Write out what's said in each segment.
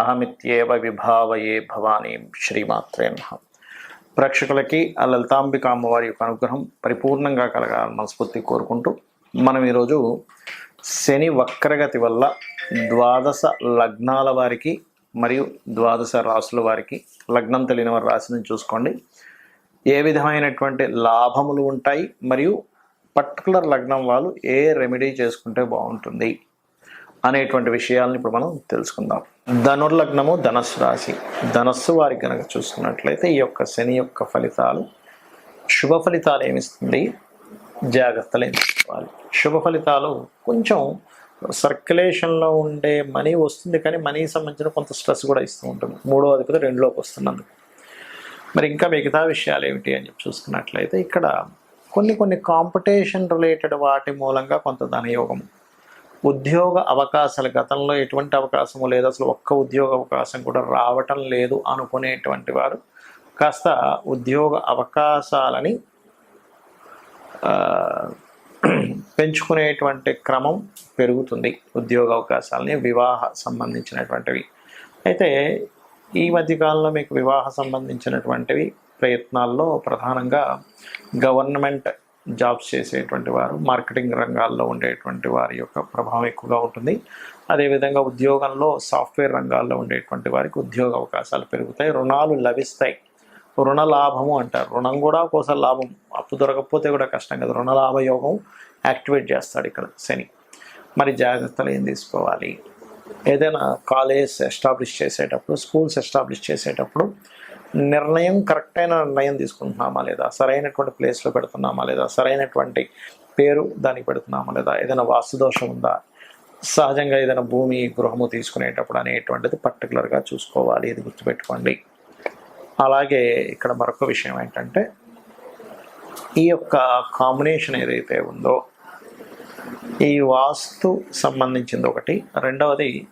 అహమిత్యేవ విభావయే భవానీ శ్రీమాత్రే నమః. ప్రేక్షకులకి ఆ లలితాంబిక అమ్మవారి యొక్క అనుగ్రహం పరిపూర్ణంగా కలగాలని మనస్ఫూర్తి కోరుకుంటూ మనం ఈరోజు శని వక్రగతి వల్ల ద్వాదశ లగ్నాల వారికి మరియు ద్వాదశ రాసుల వారికి లగ్నం తెలియని వారి రాశిని చూసుకోండి. ఏ విధమైనటువంటి లాభములు ఉంటాయి మరియు పర్టికులర్ లగ్నం వాళ్ళు ఏ రెమెడీ చేసుకుంటే బాగుంటుంది? అనేటువంటి విషయాలను ఇప్పుడు మనం తెలుసుకుందాం. ధనుర్లగ్నము ధనస్సు రాశి. ధనస్సు వారికి కనుక చూసుకున్నట్లయితే ఈ యొక్క శని యొక్క ఫలితాలు శుభ ఫలితాలు ఏమిస్తుంది? జాగ్రత్తలు ఏమి తీసుకోవాలి శుభ ఫలితాలు కొంచెం సర్క్యులేషన్లో ఉండే మనీ వస్తుంది కానీ మనీ సంబంధించిన కొంత స్ట్రెస్ కూడా ఇస్తూ ఉంటుంది. మూడో అధిపతి రెండులోకి వస్తున్నందుకు. మరి ఇంకా మిగతా విషయాలు ఏమిటి అని చెప్పి చూసుకున్నట్లయితే ఇక్కడ కొన్ని కొన్ని కాంపిటీషన్ రిలేటెడ్ వాటి మూలంగా కొంత ధనయోగం ఉద్యోగ అవకాశాలు గతంలో ఎటువంటి అవకాశము లేదు. అసలు ఒక్క ఉద్యోగ అవకాశం కూడా రావటం లేదు అనుకునేటువంటి వారు. కాస్త ఉద్యోగ అవకాశాలని పెంచుకునేటువంటి క్రమం పెరుగుతుంది ఉద్యోగ అవకాశాలని వివాహ సంబంధించినటువంటివి. అయితే ఈ మధ్యకాలంలో మీకు వివాహ సంబంధించినటువంటివి ప్రయత్నాల్లో ప్రధానంగా గవర్నమెంట్ జాబ్స్ చేసేటువంటి వారు మార్కెటింగ్ రంగాల్లో ఉండేటువంటి వారి యొక్క ప్రభావం ఎక్కువగా ఉంటుంది. అదేవిధంగా ఉద్యోగంలో సాఫ్ట్వేర్ రంగాల్లో ఉండేటువంటి వారికి ఉద్యోగ అవకాశాలు పెరుగుతాయి రుణాలు లభిస్తాయి. రుణ లాభము అంటారు. రుణం కూడా ఒకసారి లాభం అప్పు దొరకకపోతే కూడా కష్టం కదా. రుణ లాభ యోగం యాక్టివేట్ చేస్తాడు ఇక్కడ శని. మరి జాగ్రత్తలు ఏం తీసుకోవాలి? ఏదైనా కాలేజ్ ఎస్టాబ్లిష్ చేసేటప్పుడు స్కూల్స్ ఎస్టాబ్లిష్ చేసేటప్పుడు నిర్ణయం కరెక్ట్ అయిన నిర్ణయం తీసుకుంటున్నామా లేదా? సరైనటువంటి ప్లేస్లో పెడుతున్నామా లేదా? సరైనటువంటి పేరు దానికి పెడుతున్నామా లేదా? ఏదైనా వాస్తుదోషం ఉందా? సహజంగా ఏదైనా భూమి గృహము తీసుకునేటప్పుడు అనేటువంటిది పర్టికులర్గా చూసుకోవాలి ఇది గుర్తుపెట్టుకోండి. అలాగే ఇక్కడ మరొక విషయం ఏంటంటే ఈ యొక్క కాంబినేషన్ ఏదైతే ఉందో ఈ వాస్తు సంబంధించింది ఒకటి. రెండవది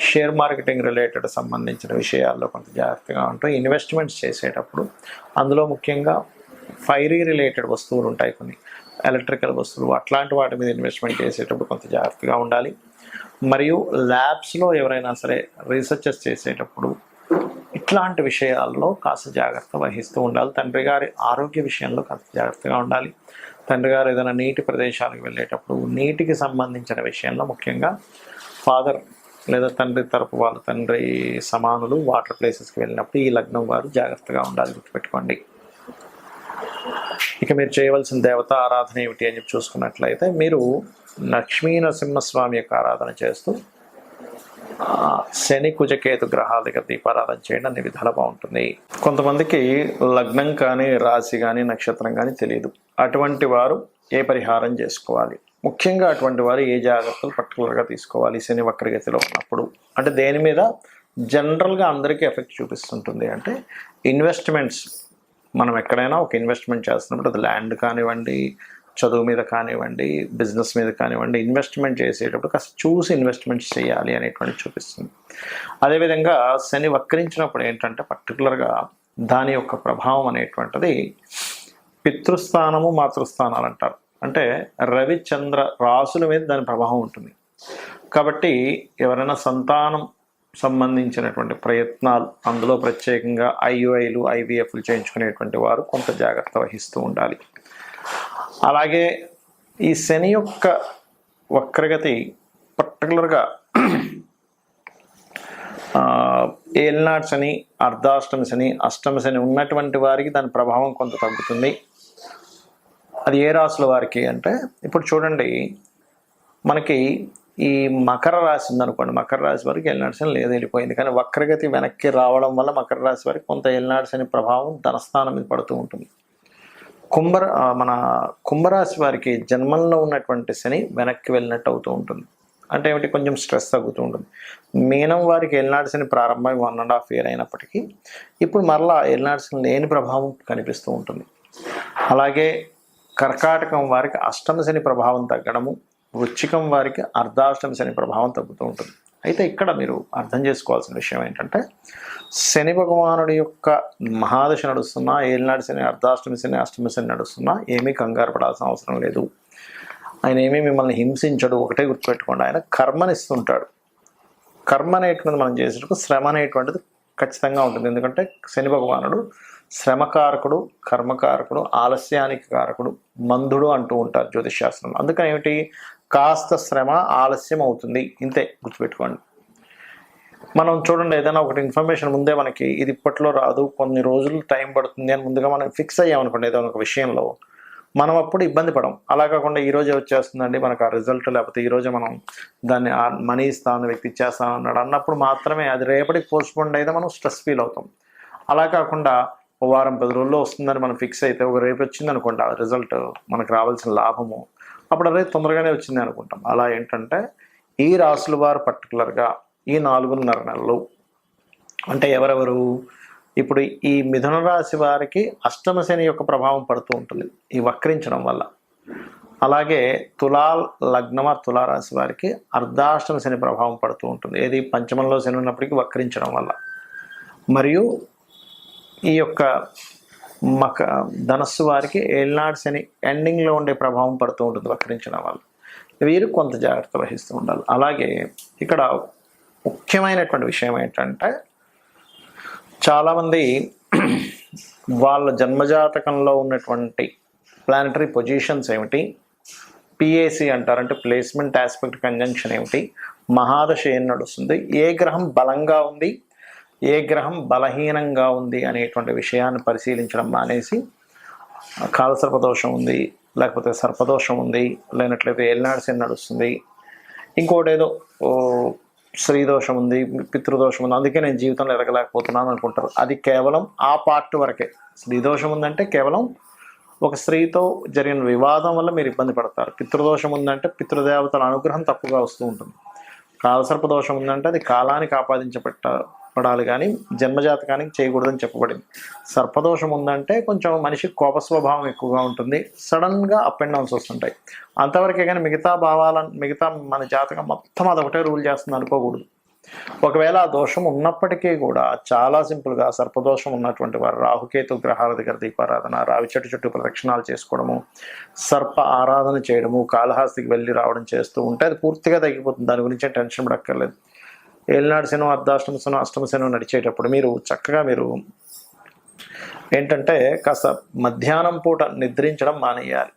షేర్ మార్కెటింగ్ రిలేటెడ్ సంబంధించిన విషయాల్లో కొంత జాగ్రత్తగా ఉంటాం. ఇన్వెస్ట్మెంట్స్ చేసేటప్పుడు అందులో ముఖ్యంగా ఫైరీ రిలేటెడ్ వస్తువులు ఉంటాయి కొన్ని. ఎలక్ట్రికల్ వస్తువులు అట్లాంటి వాటి మీద ఇన్వెస్ట్మెంట్ చేసేటప్పుడు కొంత జాగ్రత్తగా ఉండాలి. మరియు ల్యాబ్స్లో ఎవరైనా సరే రీసెర్చెస్ చేసేటప్పుడు ఇట్లాంటి విషయాల్లో కాస్త జాగ్రత్త వహిస్తూ ఉండాలి. తండ్రి గారి ఆరోగ్య విషయంలో కాస్త జాగ్రత్తగా ఉండాలి. తండ్రి గారు ఏదైనా నీటి ప్రదేశాలకు వెళ్ళేటప్పుడు నీటికి సంబంధించిన విషయంలో ముఖ్యంగా ఫాదర్ లేదా తండ్రి తరపు వాళ్ళ తండ్రి సమానులు వాటర్ ప్లేసెస్కి వెళ్ళినప్పుడు ఈ లగ్నం వారు జాగ్రత్తగా ఉండాలి గుర్తుపెట్టుకోండి. ఇక మీరు చేయవలసిన దేవత ఆరాధన ఏమిటి అని చెప్పి చూసుకున్నట్లయితే మీరు లక్ష్మీ నరసింహస్వామి యొక్క ఆరాధన చేస్తూ శని కుజకేతు గ్రహాల దగ్గర దీపారాధన చేయడం అన్ని విధాలు బాగుంటుంది. కొంతమందికి లగ్నం కానీ రాశి కానీ నక్షత్రం కానీ తెలియదు. అటువంటి వారు ఏ పరిహారం చేసుకోవాలి? ముఖ్యంగా అటువంటి వారు ఏ జాగ్రత్తలు పర్టికులర్గా తీసుకోవాలి? శని వక్రగతిలో ఉన్నప్పుడు. అంటే దేని మీద? జనరల్గా అందరికీ ఎఫెక్ట్ చూపిస్తుంటుంది. అంటే ఇన్వెస్ట్మెంట్స్. మనం ఎక్కడైనా ఒక ఇన్వెస్ట్మెంట్ చేస్తున్నప్పుడు అది ల్యాండ్ కానివ్వండి చదువు మీద కానివ్వండి బిజినెస్ మీద కానివ్వండి ఇన్వెస్ట్మెంట్ చేసేటప్పుడు కాస్త చూసి ఇన్వెస్ట్మెంట్స్ చేయాలి అనేటువంటి చూపిస్తుంది. అదేవిధంగా శని వక్రించినప్పుడు ఏంటంటే పర్టికులర్గా దాని యొక్క ప్రభావం అనేటువంటిది పితృస్థానము మాతృస్థానాలు అంటారు. అంటే రవిచంద్ర రాసుల మీద దాని ప్రభావం ఉంటుంది. కాబట్టి ఎవరైనా సంతానం సంబంధించినటువంటి ప్రయత్నాలు అందులో ప్రత్యేకంగా ఐయుఐలు ఐవీఎఫ్లు చేయించుకునేటువంటి వారు కొంత జాగ్రత్త వహిస్తూ ఉండాలి. అలాగే ఈ శని యొక్క వక్రగతి పర్టికులర్గా ఏల్నాట్స్ అని శని అర్ధాష్టమి శని అష్టమి శని ఉన్నటువంటి వారికి దాని ప్రభావం కొంత తగ్గుతుంది. అది ఏ రాశుల వారికి అంటే ఇప్పుడు చూడండి మనకి ఈ మకర రాశి ఉందనుకోండి మకర రాశి వారికి ఎల్నాడు లేదు వెళ్ళిపోయింది. కానీ వక్రగతి వెనక్కి రావడం వల్ల మకర రాశి వారికి కొంత ఎల్నాడు ప్రభావం ధనస్థానం మీద పడుతూ ఉంటుంది. కుంభర మన కుంభరాశి వారికి జన్మంలో ఉన్నటువంటి శని వెనక్కి వెళ్ళినట్టు అవుతూ ఉంటుంది. అంటే ఏమిటి? కొంచెం స్ట్రెస్ తగ్గుతూ ఉంటుంది. మీనం వారికి ఎల్నాడు ప్రారంభం ప్రారంభమై వన్ అండ్ హాఫ్ ఇయర్ అయినప్పటికీ ఇప్పుడు మరలా ఎల్నాడు లేని ప్రభావం కనిపిస్తూ ఉంటుంది. అలాగే కర్కాటకం వారికి అష్టమ శని ప్రభావం తగ్గడము వృచ్చికం వారికి అర్ధాష్టమ శని ప్రభావం తగ్గుతూ ఉంటుంది. అయితే ఇక్కడ మీరు అర్థం చేసుకోవాల్సిన విషయం ఏంటంటే శని భగవానుడి యొక్క మహాదశ నడుస్తున్నా ఏలినాడు శని అర్ధాష్టమి శని అష్టమి శని నడుస్తున్నా ఏమీ కంగారు పడాల్సిన అవసరం లేదు. ఆయన ఏమీ మిమ్మల్ని హింసించడు ఒకటే గుర్తుపెట్టుకోండి. ఆయన కర్మనిస్తుంటాడు. కర్మ అనేటువంటిది మనం చేసేటప్పుడు శ్రమ అనేటువంటిది ఖచ్చితంగా ఉంటుంది. ఎందుకంటే శని భగవానుడు శ్రమకారకుడు కర్మకారకుడు ఆలస్యానికి కారకుడు మందుడు అంటూ ఉంటారు జ్యోతిషాస్త్రం అందుకని ఏమిటి? కాస్త శ్రమ ఆలస్యం అవుతుంది. ఇంతే గుర్తుపెట్టుకోండి. మనం చూడండి ఏదైనా ఒకటి ఇన్ఫర్మేషన్ ముందే మనకి ఇది ఇప్పట్లో రాదు కొన్ని రోజులు టైం పడుతుంది అని ముందుగా మనం ఫిక్స్ అయ్యామనుకోండి ఏదైనా ఒక విషయంలో. మనం అప్పుడు ఇబ్బంది పడం. అలా కాకుండా ఈరోజే వచ్చేస్తుందండి మనకు ఆ రిజల్ట్ లేకపోతే ఈ రోజే మనం దాన్ని మనీ ఇస్తాను వ్యక్తి ఇచ్చేస్తామన్నాడు అన్నప్పుడు మాత్రమే అది రేపటికి పోస్ట్పోండ్ అయితే మనం స్ట్రెస్ ఫీల్ అవుతాం. అలా కాకుండా వారం పది రోజుల్లో వస్తుందని మనం ఫిక్స్ అయితే ఒక రేపు వచ్చింది అనుకోండి ఆ రిజల్ట్ మనకు రావాల్సిన లాభము. అప్పుడు అదే తొందరగానే వచ్చింది అనుకుంటాం. అలా ఏంటంటే ఈ రాసుల వారు పర్టికులర్గా ఈ నాలుగున్నర నెలలు అంటే ఎవరెవరు? ఇప్పుడు ఈ మిథున రాశి వారికి అష్టమ శని యొక్క ప్రభావం పడుతూ ఉంటుంది. ఈ వక్రించడం వల్ల. అలాగే తులా లగ్నమ తులారాశి వారికి అర్ధాష్టమ శని ప్రభావం పడుతూ ఉంటుంది. ఏది? పంచమంలో శని ఉన్నప్పటికీ వక్రించడం వల్ల. మరియు ఈ యొక్క మక ధనస్సు వారికి ఏళ్ళనాడు అని ఎండింగ్లో ఉండే ప్రభావం పడుతూ ఉంటుంది వక్రించిన వాళ్ళు. వీరు కొంత జాగ్రత్త వహిస్తూ ఉండాలి. అలాగే ఇక్కడ ముఖ్యమైనటువంటి విషయం ఏంటంటే చాలామంది వాళ్ళ జన్మజాతకంలో ఉన్నటువంటి ప్లానటరీ పొజిషన్స్ ఏమిటి? పిఏసి అంటారంటే ప్లేస్మెంట్ ఆస్పెక్ట్ కంజంక్షన్ ఏమిటి? మహాదశ ఏం నడుస్తుంది? ఏ గ్రహం బలంగా ఉంది? ఏ గ్రహం బలహీనంగా ఉంది అనేటువంటి విషయాన్ని పరిశీలించడం మానేసి కాలసర్పదోషం ఉంది లేకపోతే సర్పదోషం ఉంది లేనట్లయితే ఏలినాడు శని నడుస్తుంది ఇంకోటి ఏదో స్త్రీ దోషం ఉంది పితృదోషం ఉంది అందుకే నేను జీవితంలో ఎదగలేకపోతున్నాను అనుకుంటారు. అది కేవలం ఆ పార్ట్ వరకే. స్త్రీ దోషం ఉందంటే కేవలం ఒక స్త్రీతో జరిగిన వివాదం వల్ల మీరు ఇబ్బంది పడతారు. పితృదోషం ఉందంటే పితృదేవతల అనుగ్రహం తక్కువగా వస్తూ ఉంటుంది. కాలసర్ప దోషం ఉందంటే అది కాలానికి ఆపాదించబట్ట పడాలి కానీ జన్మజాతకానికి చేయకూడదని చెప్పబడింది. సర్పదోషం ఉందంటే కొంచెం మనిషి కోప స్వభావం ఎక్కువగా ఉంటుంది. సడన్గా అప్ అండ్ డౌన్స్ వస్తుంటాయి. అంతవరకే కానీ మిగతా భావాలను మిగతా మన జాతకం మొత్తం అదొకటే రూల్ చేస్తుంది అనుకోకూడదు. ఒకవేళ ఆ దోషం ఉన్నప్పటికీ కూడా చాలా సింపుల్గా సర్పదోషం ఉన్నటువంటి వారు రాహుకేతు గ్రహాల దగ్గర దీపారాధన రావి చెట్టు చుట్టూ ప్రదక్షిణాలు చేసుకోవడము సర్ప ఆరాధన చేయడము కాళహాస్తికి వెళ్ళి రావడం చేస్తూ ఉంటే అది పూర్తిగా తగ్గిపోతుంది. దాని గురించి టెన్షన్ పడక్కర్లేదు. ఏలినాడు శనం అర్ధాష్టమ శనం అష్టమ శనం నడిచేటప్పుడు మీరు చక్కగా మీరు ఏంటంటే కాస్త మధ్యాహ్నం పూట నిద్రించడం మానేయాలి.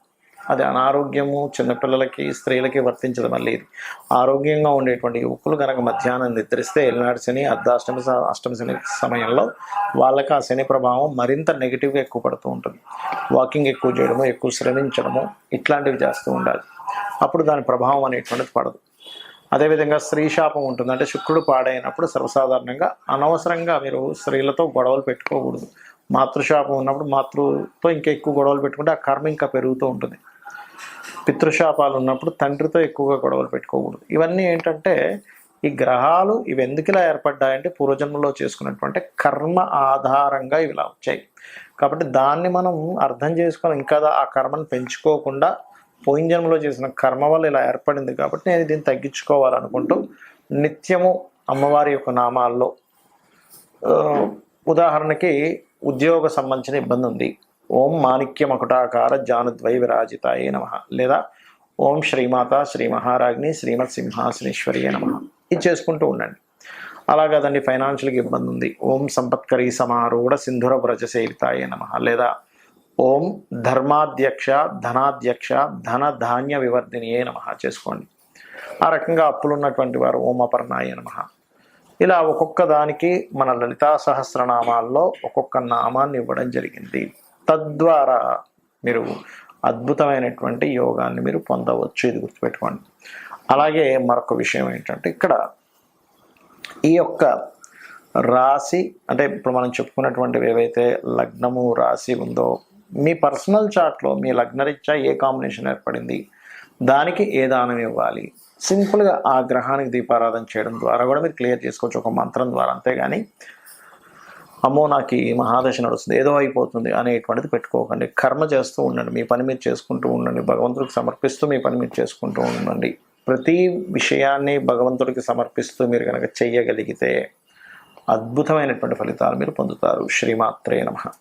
అది అనారోగ్యము చిన్నపిల్లలకి స్త్రీలకి వర్తించదు మళ్ళీ ఇది ఆరోగ్యంగా ఉండేటువంటి యువకులు కనుక మధ్యాహ్నం నిద్రిస్తే ఎల్నాడు శని అర్ధాష్టమి అష్టమి శని సమయంలో వాళ్ళకి ఆ శని ప్రభావం మరింత నెగిటివ్గా ఎక్కువ పడుతూ ఉంటుంది. వాకింగ్ ఎక్కువ చేయడము ఎక్కువ శ్రమించడము ఇట్లాంటివి చేస్తూ ఉండాలి. అప్పుడు దాని ప్రభావం అనేటువంటిది పడదు. అదేవిధంగా స్త్రీ శాపం ఉంటుంది. అంటే శుక్రుడు పాడైనప్పుడు సర్వసాధారణంగా అనవసరంగా మీరు స్త్రీలతో గొడవలు పెట్టుకోకూడదు. మాతృశాపం ఉన్నప్పుడు మాతృతో ఇంకా ఎక్కువ గొడవలు పెట్టుకుంటే ఆ కర్మ ఇంకా పెరుగుతూ ఉంటుంది. పితృశాపాలు ఉన్నప్పుడు తండ్రితో ఎక్కువగా గొడవలు పెట్టుకోకూడదు. ఇవన్నీ ఏంటంటే ఈ గ్రహాలు ఇవి ఎందుకు ఇలా ఏర్పడ్డాయంటే పూర్వజన్మలో చేసుకున్నటువంటి కర్మ ఆధారంగా ఇవి ఇలా వచ్చాయి. కాబట్టి దాన్ని మనం అర్థం చేసుకొని ఇంకా ఆ కర్మను పెంచుకోకుండా పోయిన జన్మలో చేసిన కర్మ వల్ల ఇలా ఏర్పడింది కాబట్టి నేను దీన్ని తగ్గించుకోవాలనుకుంటూ నిత్యము అమ్మవారి యొక్క నామాల్లో ఉదాహరణకి ఉద్యోగ సంబంధించిన ఇబ్బంది ఉంది. ఓం మాణిక్య మకుటాకార జానుద్వై విరాజితాయే నమ. లేదా ఓం శ్రీమాత శ్రీ మహారాజ్ని శ్రీమత్ సింహాసనేశ్వరియే నమ. ఇది చేసుకుంటూ ఉండండి. అలా కాదండి ఫైనాన్షియల్గా ఇబ్బంది ఉంది. ఓం సంపత్కరీ సమారూఢ సింధుర వ్రజ సేవితాయే నమ. లేదా ఓం ధర్మాధ్యక్ష ధనాధ్యక్ష ధన ధాన్య వివర్ధినియే నమ చేసుకోండి. ఆ రకంగా అప్పులున్నటువంటి వారు ఓం అపర్ణాయ నమ. ఇలా ఒక్కొక్క దానికి మన లలితా సహస్రనామాల్లో ఒక్కొక్క నామాన్ని ఇవ్వడం జరిగింది. తద్వారా మీరు అద్భుతమైనటువంటి యోగాన్ని మీరు పొందవచ్చు. ఇది గుర్తుపెట్టుకోండి. అలాగే మరొక విషయం ఏంటంటే ఇక్కడ ఈ యొక్క రాశి అంటే ఇప్పుడు మనం చెప్పుకున్నటువంటివి ఏవైతే లగ్నము రాశి ఉందో మీ పర్సనల్ చార్ట్లో మీ లగ్నరీత్యా ఏ కాంబినేషన్ ఏర్పడింది? దానికి ఏ దానం ఇవ్వాలి? సింపుల్గా ఆ గ్రహానికి దీపారాధన చేయడం ద్వారా కూడా మీరు క్లియర్ చేసుకోవచ్చు ఒక మంత్రం ద్వారా. అంతేగాని అమ్మో నాకు ఈ మహాదశ నడుస్తుంది ఏదో అయిపోతుంది అనేటువంటిది పెట్టుకోకండి. కర్మ చేస్తూ ఉండండి. మీ పని మీరు చేసుకుంటూ ఉండండి. భగవంతుడికి సమర్పిస్తూ మీ పని మీరు చేసుకుంటూ ఉండండి. ప్రతి విషయాన్ని భగవంతుడికి సమర్పిస్తూ మీరు కనుక చెయ్యగలిగితే అద్భుతమైనటువంటి ఫలితాలు మీరు పొందుతారు. శ్రీమాత్రే నమ.